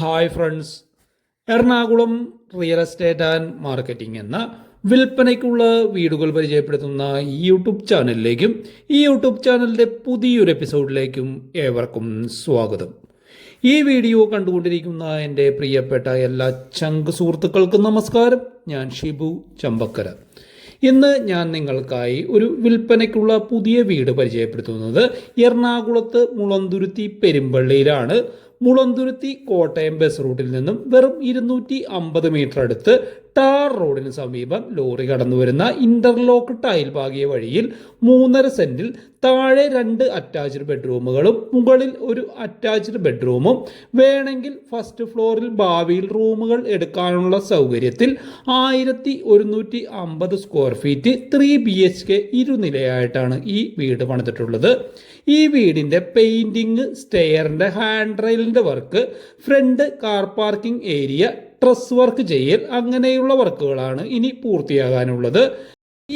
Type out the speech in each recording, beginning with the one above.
Hi friends Ernakulam real estate and marketing എന്ന വിൽപ്പനയ്ക്കുള്ള വീടുകൾ പരിചയപ്പെടുത്തുന്ന ഈ യൂട്യൂബ് ചാനലിലേക്കും ഈ യൂട്യൂബ് ചാനലിന്റെ പുതിയൊരു എപ്പിസോഡിലേക്കും ഏവർക്കും സ്വാഗതം. ഈ വീഡിയോ കണ്ടുകൊണ്ടിരിക്കുന്ന എന്റെ പ്രിയപ്പെട്ട എല്ലാ ചങ്ക് സുഹൃത്തുക്കൾക്കും നമസ്കാരം. ഞാൻ ഷിബു ചമ്പക്കര. ഇന്ന് ഞാൻ നിങ്ങൾക്കായി ഒരു വിൽപ്പനയ്ക്കുള്ള പുതിയ വീട് പരിചയപ്പെടുത്തുന്നത് എറണാകുളത്ത് മുളന്തുരുത്തി പെരുമ്പള്ളിയിലാണ്. മുളന്തുരുത്തി കോട്ടയം ബസ് റൂട്ടിൽ നിന്നും വെറും ഇരുന്നൂറ്റി അമ്പത് മീറ്റർ അടുത്ത് ടാർ റോഡിന് സമീപം ലോറി കടന്നു വരുന്ന ഇന്റർലോക്ക് ടൈൽ പാകിയ വഴിയിൽ മൂന്നര സെന്റിൽ താഴെ രണ്ട് അറ്റാച്ച്ഡ് ബെഡ്റൂമുകളും മുകളിൽ ഒരു അറ്റാച്ച്ഡ് ബെഡ്റൂമും വേണമെങ്കിൽ ഫസ്റ്റ് ഫ്ലോറിൽ ഭാവിയിൽ റൂമുകൾ എടുക്കാനുള്ള സൗകര്യത്തിൽ ആയിരത്തി ഒരുന്നൂറ്റി അമ്പത് square feet three B H K ഇരുനിലയായിട്ടാണ് ഈ വീട് പണിതിട്ടുള്ളത്. ഈ വീടിന്റെ പെയിന്റിങ് സ്റ്റെയറിന്റെ hand റെയിലിന്റെ work front car parking area truss work ചെയ്യൽ അങ്ങനെയുള്ള വർക്കുകളാണ് ഇനി പൂർത്തിയാകാനുള്ളത്.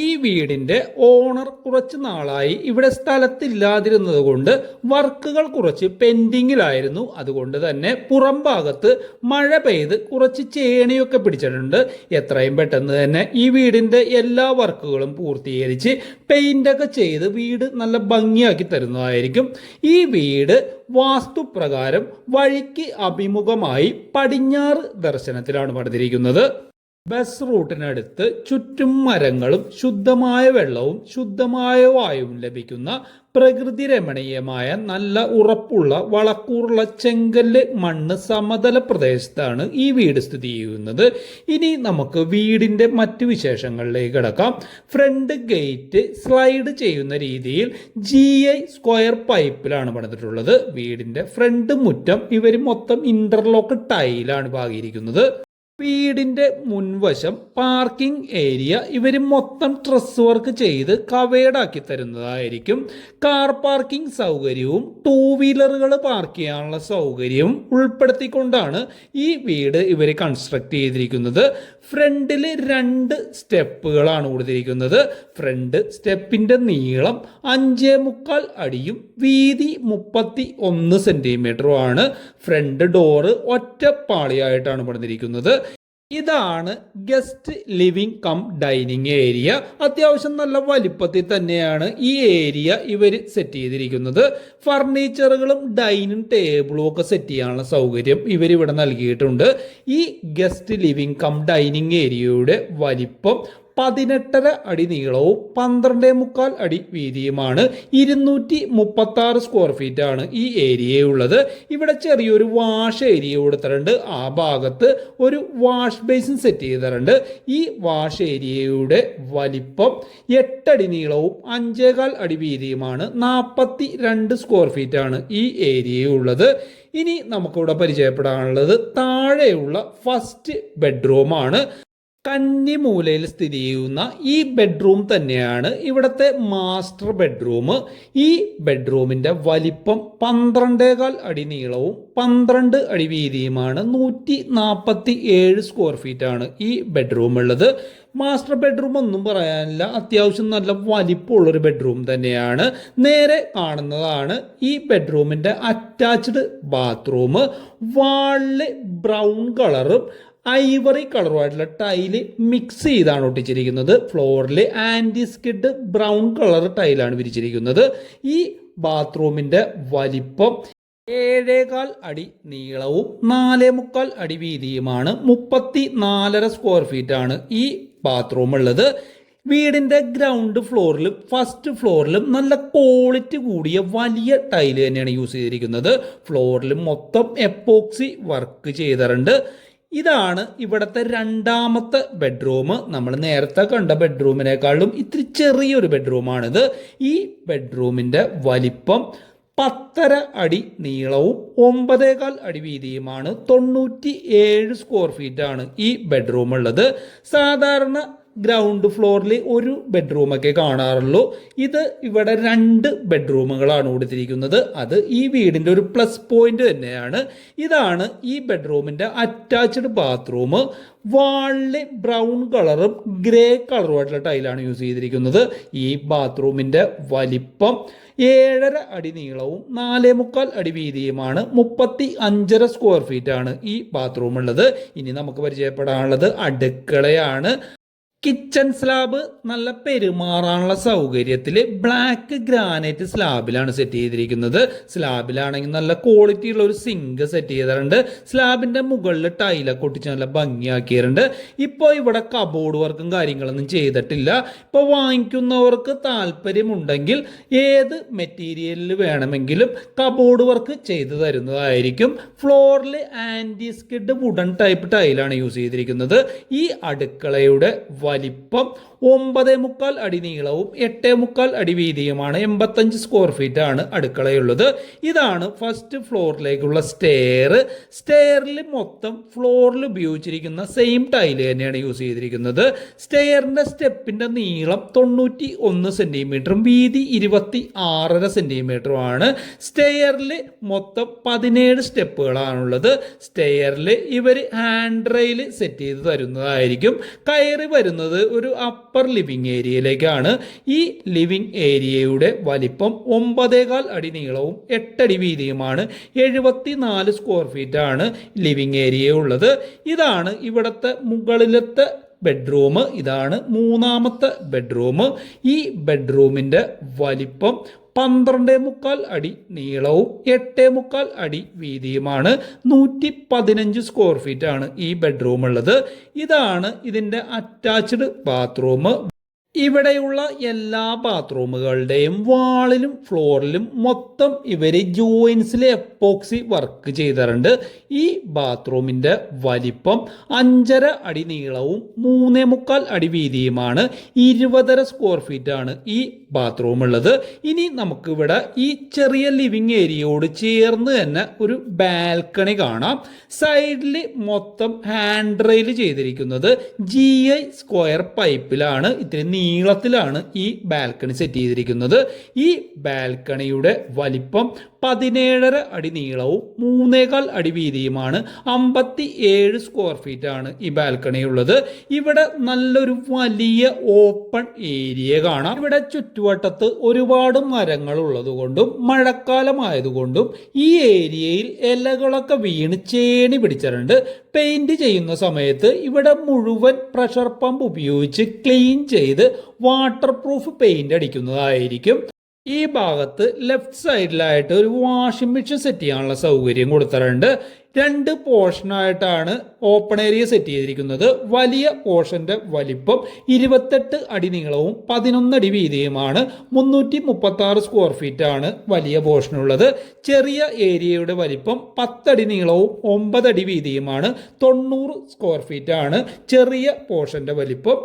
ഈ വീടിന്റെ ഓണർ കുറച്ച് നാളായി ഇവിടെ സ്ഥലത്തില്ലാതിരുന്നത് കൊണ്ട് വർക്കുകൾ കുറച്ച് പെൻഡിങ്ങിലായിരുന്നു. അതുകൊണ്ട് തന്നെ പുറം ഭാഗത്ത് മഴ പെയ്ത് കുറച്ച് ചേണിയൊക്കെ പിടിച്ചിട്ടുണ്ട്. എത്രയും പെട്ടെന്ന് തന്നെ ഈ വീടിന്റെ എല്ലാ വർക്കുകളും പൂർത്തീകരിച്ച് പെയിന്റൊക്കെ ചെയ്ത് വീട് നല്ല ഭംഗിയാക്കി തരുന്നതായിരിക്കും. ഈ വീട് വാസ്തുപ്രകാരം വഴിക്ക് അഭിമുഖമായി പടിഞ്ഞാറ് ദർശനത്തിലാണ് പണിതിരിക്കുന്നത്. ബസ് റൂട്ടിനടുത്ത് ചുറ്റും മരങ്ങളും ശുദ്ധമായ വെള്ളവും ശുദ്ധമായ വായുവും ലഭിക്കുന്ന പ്രകൃതി രമണീയമായ നല്ല ഉറപ്പുള്ള വളക്കൂറുള്ള ചെങ്കല്ല് മണ്ണ് സമതല പ്രദേശത്താണ് ഈ വീട് സ്ഥിതി ചെയ്യുന്നത്. ഇനി നമുക്ക് വീടിന്റെ മറ്റു വിശേഷങ്ങളിലേക്ക് കിടക്കാം. ഫ്രണ്ട് ഗേറ്റ് സ്ലൈഡ് ചെയ്യുന്ന രീതിയിൽ ജി ഐ സ്ക്വയർ പൈപ്പിലാണ് പണിതിട്ടുള്ളത്. വീടിന്റെ ഫ്രണ്ട് മുറ്റം ഇവർ മൊത്തം ഇന്റർലോക്ക് ടൈലാണ് പാകിയിരിക്കുന്നത്. വീടിന്റെ മുൻവശം പാർക്കിംഗ് ഏരിയ ഇവർ മൊത്തം ട്രസ് വർക്ക് ചെയ്ത് കവേഡാക്കി തരുന്നതായിരിക്കും. കാർ പാർക്കിംഗ് സൗകര്യവും ടൂ വീലറുകൾ പാർക്ക് ചെയ്യാനുള്ള സൗകര്യവും ഉൾപ്പെടുത്തിക്കൊണ്ടാണ് ഈ വീട് ഇവർ കൺസ്ട്രക്ട് ചെയ്തിരിക്കുന്നത്. ഫ്രണ്ടിൽ രണ്ട് സ്റ്റെപ്പുകളാണ് കൊടുത്തിരിക്കുന്നത്. ഫ്രണ്ട് സ്റ്റെപ്പിന്റെ നീളം അഞ്ചേ മുക്കാൽ അടിയും വീതി മുപ്പത്തി ഒന്ന് സെന്റിമീറ്ററും ആണ്. ഫ്രണ്ട് ഡോറ് ഒറ്റപ്പാളിയായിട്ടാണ് പണിതിരിക്കുന്നത്. ഇതാണ് guest living cum dining area. അത്യാവശ്യം നല്ല വലിപ്പത്തിൽ തന്നെയാണ് ഈ ഏരിയ ഇവർ സെറ്റ് ചെയ്തിരിക്കുന്നത്. ഫർണിച്ചറുകളും ഡൈനിങ് ടേബിളും ഒക്കെ സെറ്റ് ചെയ്യാനുള്ള സൗകര്യം ഇവർ ഇവിടെ നൽകിയിട്ടുണ്ട്. ഈ ഗസ്റ്റ് ലിവിംഗ് കം ഡൈനിങ് ഏരിയയുടെ വലിപ്പം പതിനെട്ടര അടി നീളവും പന്ത്രണ്ടേ മുക്കാൽ അടി വീതിയുമാണ്. ഇരുന്നൂറ്റി മുപ്പത്തി ആറ് സ്ക്വയർ ഫീറ്റ് ആണ് ഈ ഏരിയയുള്ളത് ഇവിടെ ചെറിയൊരു വാഷ് ഏരിയ കൊടുത്തിട്ടുണ്ട്. ആ ഭാഗത്ത് ഒരു വാഷ് ബേസിൻ സെറ്റ് ചെയ്തിട്ടുണ്ട്. ഈ വാഷ് ഏരിയയുടെ വലിപ്പം എട്ടടി നീളവും അഞ്ചേകാൽ അടി വീതിയുമാണ്. നാൽപ്പത്തി രണ്ട് സ്ക്വയർ ഫീറ്റ് ആണ് ഈ ഏരിയയുള്ളത് ഇനി നമുക്കിവിടെ പരിചയപ്പെടാനുള്ളത് താഴെയുള്ള ഫസ്റ്റ് ബെഡ്റൂമാണ് കന്നിമൂലയിൽ സ്ഥിതി ചെയ്യുന്ന ഈ ബെഡ്റൂം തന്നെയാണ് ഇവിടുത്തെ മാസ്റ്റർ ബെഡ്റൂം ഈ ബെഡ്റൂമിന്റെ വലിപ്പം പന്ത്രണ്ടേകാൽ അടി നീളവും പന്ത്രണ്ട് അടി വീതിയുമാണ്. നൂറ്റി നാൽപ്പത്തി ഏഴ് സ്ക്വയർ ഫീറ്റ് ആണ് ഈ ബെഡ്റൂം ഉള്ളത്. മാസ്റ്റർ ബെഡ്റൂം ഒന്നും പറയാനില്ല. അത്യാവശ്യം നല്ല വലിപ്പമുള്ളൊരു ബെഡ്റൂം തന്നെയാണ്. നേരെ കാണുന്നതാണ് ഈ ബെഡ്റൂമിന്റെ അറ്റാച്ച്ഡ് ബാത്റൂം വാളിൽ ബ്രൗൺ കളറും ഐവറി കളറുമായിട്ടുള്ള ടൈൽ മിക്സ് ചെയ്താണ് ഒട്ടിച്ചിരിക്കുന്നത്. ഫ്ലോറിൽ ആന്റി സ്കിഡ് ബ്രൗൺ കളർ ടൈലാണ് വിരിച്ചിരിക്കുന്നത്. ഈ ബാത്റൂമിന്റെ വലിപ്പം ഏഴേകാൽ അടി നീളവും നാലേ മുക്കാൽ അടി വീതിയുമാണ്. മുപ്പത്തി നാലര സ്ക്വയർ ഫീറ്റ് ആണ് ഈ ബാത്റൂം ഉള്ളത് വീടിന്റെ ഗ്രൗണ്ട് ഫ്ലോറിലും ഫസ്റ്റ് ഫ്ലോറിലും നല്ല ക്വാളിറ്റി കൂടിയ വലിയ ടൈൽ തന്നെയാണ് യൂസ് ചെയ്തിരിക്കുന്നത്. ഫ്ലോറിലും മൊത്തം എപ്പോക്സി വർക്ക് ചെയ്തിട്ടുണ്ട്. ഇതാണ് ഇവിടുത്തെ രണ്ടാമത്തെ ബെഡ്റൂം നമ്മൾ നേരത്തെ കണ്ട ബെഡ്റൂമിനേക്കാളും ഇത്തിരി ചെറിയൊരു ബെഡ്റൂമാണിത് ഈ ബെഡ്റൂമിന്റെ വലിപ്പം പത്തര അടി നീളവും ഒമ്പതേകാൽ അടി വീതിയുമാണ്. തൊണ്ണൂറ്റി ഏഴ് സ്ക്വയർ ഫീറ്റാണ് ഈ ബെഡ്റൂം ഉള്ളത്. സാധാരണ ഗ്രൗണ്ട് ഫ്ലോറിൽ ഒരു ബെഡ്റൂമൊക്കെ കാണാറുള്ളൂ. ഇത് ഇവിടെ രണ്ട് ബെഡ്റൂമുകളാണ് കൊടുത്തിരിക്കുന്നത്. അത് ഈ വീടിന്റെ ഒരു പ്ലസ് പോയിന്റ് തന്നെയാണ്. ഇതാണ് ഈ ബെഡ്റൂമിന്റെ അറ്റാച്ച്ഡ് ബാത്റൂം വാളിൽ ബ്രൗൺ കളറും ഗ്രേ കളറുമായിട്ടുള്ള ടൈലാണ് യൂസ് ചെയ്തിരിക്കുന്നത്. ഈ ബാത്റൂമിന്റെ വലിപ്പം ഏഴര അടി നീളവും നാലേ മുക്കാൽ അടി വീതിയുമാണ്. മുപ്പത്തി അഞ്ചര സ്ക്വയർ ഫീറ്റാണ് ഈ ബാത്റൂം ഉള്ളത്. ഇനി നമുക്ക് പരിചയപ്പെടാനുള്ളത് അടുക്കളയാണ്. കിച്ചൺ സ്ലാബ് നല്ല പെരുമാറാനുള്ള സൗകര്യത്തിൽ ബ്ലാക്ക് ഗ്രാനൈറ്റ് സ്ലാബിലാണ് സെറ്റ് ചെയ്തിരിക്കുന്നത്. സ്ലാബിലാണെങ്കിൽ നല്ല ക്വാളിറ്റി ഉള്ള ഒരു സിങ്ക് സെറ്റ് ചെയ്തിട്ടുണ്ട്. സ്ലാബിന്റെ മുകളിൽ ടൈലൊക്കെ ഒട്ടിച്ച് നല്ല ഭംഗിയാക്കിയിട്ടുണ്ട്. ഇപ്പോൾ ഇവിടെ കബോർഡ് വർക്കും കാര്യങ്ങളൊന്നും ചെയ്തിട്ടില്ല. ഇപ്പോൾ വാങ്ങിക്കുന്നവർക്ക് താല്പര്യമുണ്ടെങ്കിൽ ഏത് മെറ്റീരിയലിൽ വേണമെങ്കിലും കബോർഡ് വർക്ക് ചെയ്തു തരുന്നതായിരിക്കും. ഫ്ലോറിൽ ആന്റി സ്കിഡ് വുഡൻ ടൈപ്പ് ടൈലാണ് യൂസ് ചെയ്തിരിക്കുന്നത്. ഈ അടുക്കളയുടെ വലിപ്പം ഒമ്പത് മുക്കാൽ അടി നീളവും എട്ട് മുക്കാൽ അടി വീതിയുമാണ് എൺപത്തഞ്ച് സ്ക്വയർ ഫീറ്റ് ആണ് അടുക്കളയുള്ളത്. ഇതാണ് ഫസ്റ്റ് ഫ്ലോറിലേക്കുള്ള സ്റ്റെയർ സ്റ്റെയറിൽ മൊത്തം ഫ്ലോറിൽ ഉപയോഗിച്ചിരിക്കുന്ന സെയിം ടൈൽ തന്നെയാണ് യൂസ് ചെയ്തിരിക്കുന്നത്. സ്റ്റെയറിന്റെ സ്റ്റെപ്പിന്റെ നീളം തൊണ്ണൂറ്റി ഒന്ന് സെന്റിമീറ്ററും വീതി ഇരുപത്തി ആറര സെന്റിമീറ്ററുമാണ് സ്റ്റെയറിൽ മൊത്തം പതിനേഴ് സ്റ്റെപ്പുകളാണുള്ളത്. സ്റ്റെയറിൽ ഇവർ ഹാൻഡ് റെയിൽ സെറ്റ് ചെയ്ത് തരുന്നതായിരിക്കും. കയറി വരുന്നത് ഒരു അപ്പർ ലിവിങ് ഏരിയയിലേക്കാണ് ഈ ലിവിങ് ഏരിയയുടെ വലിപ്പം ഒമ്പതേകാൽ അടി നീളവും എട്ടടി വീതിയുമാണ്. എഴുപത്തി നാല് സ്ക്വയർ ഫീറ്റ് ആണ് ലിവിങ് ഏരിയ ഉള്ളത്. ഇതാണ് ഇവിടുത്തെ മുകളിലത്തെ ബെഡ്റൂം ഇതാണ് മൂന്നാമത്തെ ബെഡ്റൂം ഈ ബെഡ്റൂമിന്റെ വലിപ്പം പന്ത്രണ്ടേ മുക്കാൽ അടി നീളവും എട്ടേ മുക്കാൽ അടി വീതിയുമാണ്. നൂറ്റി പതിനഞ്ച് സ്ക്വയർ ഫീറ്റ് ആണ് ഈ ബെഡ്റൂം ഉള്ളത് ഇതാണ് ഇതിന്റെ അറ്റാച്ച്ഡ് ബാത്റൂം ഇവിടെയുള്ള എല്ലാ ബാത്റൂമുകളുടെയും വാളിലും ഫ്ലോറിലും മൊത്തം ഇവർ ജോയിൻസിൽ എപ്പോക്സി വർക്ക് ചെയ്തിട്ടുണ്ട്. ഈ ബാത്റൂമിന്റെ വലിപ്പം അഞ്ചര അടി നീളവും മൂന്നേ മുക്കാൽ അടി വീതിയുമാണ്. ഇരുപതര സ്ക്വയർ ഫീറ്റ് ആണ് ഈ ബാത്റൂം ഉള്ളത് ഇനി നമുക്കിവിടെ ഈ ചെറിയ ലിവിങ് ഏരിയയോട് ചേർന്ന് തന്നെ ഒരു ബാൽക്കണി കാണാം. സൈഡിൽ മൊത്തം ഹാൻഡ് റെയിൽ ചെയ്തിരിക്കുന്നത് ജി ഐ സ്ക്വയർ പൈപ്പിലാണ്. ഇത്തിരി നീളത്തിലാണ് ഈ ബാൽക്കണി സെറ്റ് ചെയ്തിരിക്കുന്നത്. ഈ ബാൽക്കണിയുടെ വലിപ്പം പതിനേഴര അടി നീളവും മൂന്നേകാൽ അടി വീതിയുമാണ് അമ്പത്തി ഏഴ് സ്ക്വയർ ഫീറ്റ് ആണ് ഈ ബാൽക്കണി ഉള്ളത്. ഇവിടെ നല്ലൊരു വലിയ ഓപ്പൺ ഏരിയ കാണാം. ഇവിടെ ചുറ്റുവട്ടത്ത് ഒരുപാട് മരങ്ങൾ ഉള്ളതുകൊണ്ടും മഴക്കാലമായതുകൊണ്ടും ഈ ഏരിയയിൽ ഇലകളൊക്കെ വീണ് ചേണി പിടിച്ചിട്ടുണ്ട്. പെയിന്റ് ചെയ്യുന്ന സമയത്ത് ഇവിടെ മുഴുവൻ പ്രഷർ പമ്പ് ഉപയോഗിച്ച് ക്ലീൻ ചെയ്ത് വാട്ടർ പ്രൂഫ് പെയിന്റ് അടിക്കുന്നതായിരിക്കും. ഈ ഭാഗത്ത് ലെഫ്റ്റ് സൈഡിലായിട്ട് ഒരു വാഷിംഗ് മെഷീൻ സെറ്റ് ചെയ്യാനുള്ള സൗകര്യം കൊടുത്തിട്ടുണ്ട്. രണ്ട് പോർഷനായിട്ടാണ് ഓപ്പൺ ഏരിയ സെറ്റ് ചെയ്തിരിക്കുന്നത്. വലിയ പോർഷന്റെ വലിപ്പം ഇരുപത്തെട്ട് അടി നീളവും പതിനൊന്ന് അടി വീതിയുമാണ്. മുന്നൂറ്റി മുപ്പത്തി ആറ് സ്ക്വയർ ഫീറ്റ് ആണ് വലിയ പോർഷനുള്ളത് ചെറിയ ഏരിയയുടെ വലിപ്പം പത്തടി നീളവും ഒമ്പതടി വീതിയുമാണ്. തൊണ്ണൂറ് സ്ക്വയർ ഫീറ്റ് ആണ് ചെറിയ പോർഷന്റെ വലിപ്പം.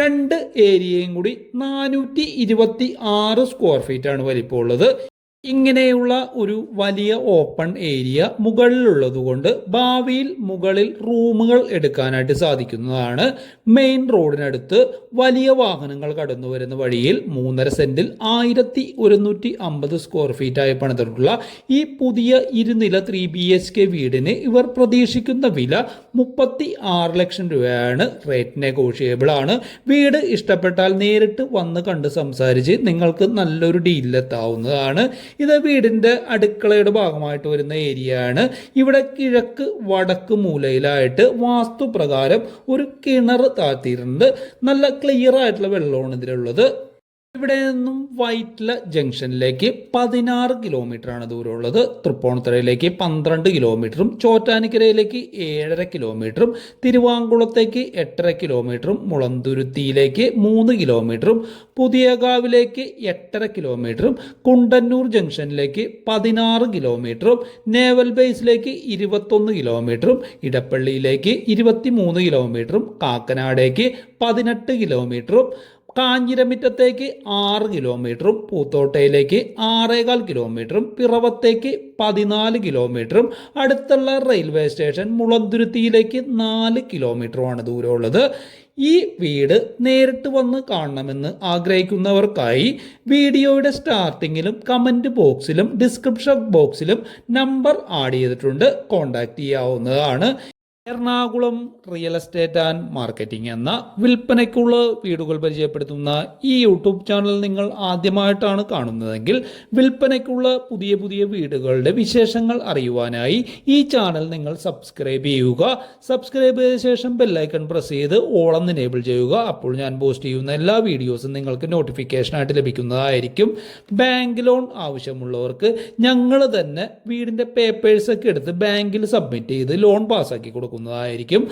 രണ്ട് ഏരിയയും കൂടി നാനൂറ്റി ഇരുപത്തി ആറ് സ്ക്വയർ ഫീറ്റ് ആണ് വലിപ്പമുള്ളത്. ഇങ്ങനെയുള്ള ഒരു വലിയ ഓപ്പൺ ഏരിയ മുകളിലുള്ളതുകൊണ്ട് ഭാവിയിൽ മുകളിൽ റൂമുകൾ എടുക്കാനായിട്ട് സാധിക്കുന്നതാണ്. മെയിൻ റോഡിനടുത്ത് വലിയ വാഹനങ്ങൾ കടന്നു വരുന്ന വഴിയിൽ മൂന്നര സെന്റിൽ ആയിരത്തി ഒരുന്നൂറ്റി അമ്പത് സ്ക്വയർ ഫീറ്റായി പണിതിട്ടുള്ള ഈ പുതിയ ഇരുനില ത്രീ ബി എച്ച് കെ വീടിന് ഇവർ പ്രതീക്ഷിക്കുന്ന വില മുപ്പത്തി ആറ് ലക്ഷം രൂപയാണ്. റേറ്റ് നെഗോഷിയബിൾ ആണ്. വീട് ഇഷ്ടപ്പെട്ടാൽ നേരിട്ട് വന്ന് കണ്ട് സംസാരിച്ച് നിങ്ങൾക്ക് നല്ലൊരു ഡീലിലെത്താവുന്നതാണ് ഇത് വീടിന്റെ അടുക്കളയുടെ ഭാഗമായിട്ട് വരുന്ന ഏരിയ ആണ് ഇവിടെ കിഴക്ക് വടക്ക് മൂലയിലായിട്ട് വാസ്തുപ്രകാരം ഒരു കിണർ താഴ്ത്തിയിട്ടുണ്ട്. നല്ല ക്ലിയർ ആയിട്ടുള്ള വെള്ളമാണ് ഇതിലുള്ളത്. ഇവിടെ നിന്നും വൈറ്റ്ല ജംഗ്ഷനിലേക്ക് പതിനാറ് ആണ് ദൂരമുള്ളത്. തൃപ്പൂണിത്തുറയിലേക്ക് പന്ത്രണ്ട് കിലോമീറ്ററും ചോറ്റാനിക്കരയിലേക്ക് ഏഴര കിലോമീറ്ററും തിരുവാങ്കുളത്തേക്ക് എട്ടര കിലോമീറ്ററും മുളന്തുരുത്തിയിലേക്ക് മൂന്ന് കിലോമീറ്ററും പുതിയകാവിലേക്ക് എട്ടര കിലോമീറ്ററും കുണ്ടന്നൂർ ജംഗ്ഷനിലേക്ക് പതിനാറ് കിലോമീറ്ററും നേവൽ ബേസിലേക്ക് ഇരുപത്തൊന്ന് കിലോമീറ്ററും ഇടപ്പള്ളിയിലേക്ക് ഇരുപത്തിമൂന്ന് കിലോമീറ്ററും കാക്കനാടേക്ക് പതിനെട്ട് കിലോമീറ്ററും കാഞ്ഞിരമിറ്റത്തേക്ക് ആറ് കിലോമീറ്ററും പൂത്തോട്ടയിലേക്ക് ആറേകാൽ കിലോമീറ്ററും പിറവത്തേക്ക് പതിനാല് കിലോമീറ്ററും അടുത്തുള്ള റെയിൽവേ സ്റ്റേഷൻ മുളന്തുരുത്തിയിലേക്ക് നാല് കിലോമീറ്ററുമാണ് ദൂരമുള്ളത്. ഈ വീട് നേരിട്ട് വന്ന് കാണണമെന്ന് ആഗ്രഹിക്കുന്നവർക്കായി വീഡിയോയുടെ സ്റ്റാർട്ടിങ്ങിലും കമന്റ് ബോക്സിലും ഡിസ്ക്രിപ്ഷൻ ബോക്സിലും നമ്പർ ആഡ് ചെയ്തിട്ടുണ്ട്. കോൺടാക്റ്റ് ചെയ്യാവുന്നതാണ്. Ernakulam real estate and marketing എന്ന വിൽപ്പനയ്ക്കുള്ള വീടുകൾ പരിചയപ്പെടുത്തുന്ന ഈ യൂട്യൂബ് ചാനൽ നിങ്ങൾ ആദ്യമായിട്ടാണ് കാണുന്നതെങ്കിൽ വിൽപ്പനയ്ക്കുള്ള പുതിയ പുതിയ വീടുകളുടെ വിശേഷങ്ങൾ അറിയുവാനായി ഈ ചാനൽ നിങ്ങൾ സബ്സ്ക്രൈബ് ചെയ്യുക. സബ്സ്ക്രൈബ് ചെയ്ത ശേഷം ബെല്ലൈക്കൺ പ്രസ് ചെയ്ത് ഓളം എനേബിൾ ചെയ്യുക. അപ്പോൾ ഞാൻ പോസ്റ്റ് ചെയ്യുന്ന എല്ലാ വീഡിയോസും നിങ്ങൾക്ക് നോട്ടിഫിക്കേഷനായിട്ട് ലഭിക്കുന്നതായിരിക്കും. ബാങ്ക് ലോൺ ആവശ്യമുള്ളവർക്ക് ഞങ്ങൾ തന്നെ വീടിന്റെ പേപ്പേഴ്സൊക്കെ എടുത്ത് ബാങ്കിൽ സബ്മിറ്റ് ചെയ്ത് ലോൺ പാസ്സാക്കി കൊടുക്കുന്നതായിരിക്കും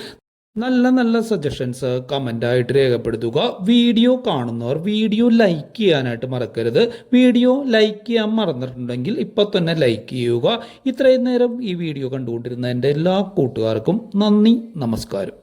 നല്ല നല്ല സജഷൻസ് കമന്റായിട്ട് രേഖപ്പെടുത്തുക. വീഡിയോ കാണുന്നവർ വീഡിയോ ലൈക്ക് ചെയ്യാനായിട്ട് മറക്കരുത്. വീഡിയോ ലൈക്ക് ചെയ്യാൻ മറന്നിട്ടുണ്ടെങ്കിൽ ഇപ്പം തന്നെ ലൈക്ക് ചെയ്യുക. ഇത്രയും നേരം ഈ വീഡിയോ കണ്ടുകൊണ്ടിരുന്ന എന്റെ എല്ലാ കൂട്ടുകാർക്കും നന്ദി നമസ്കാരം.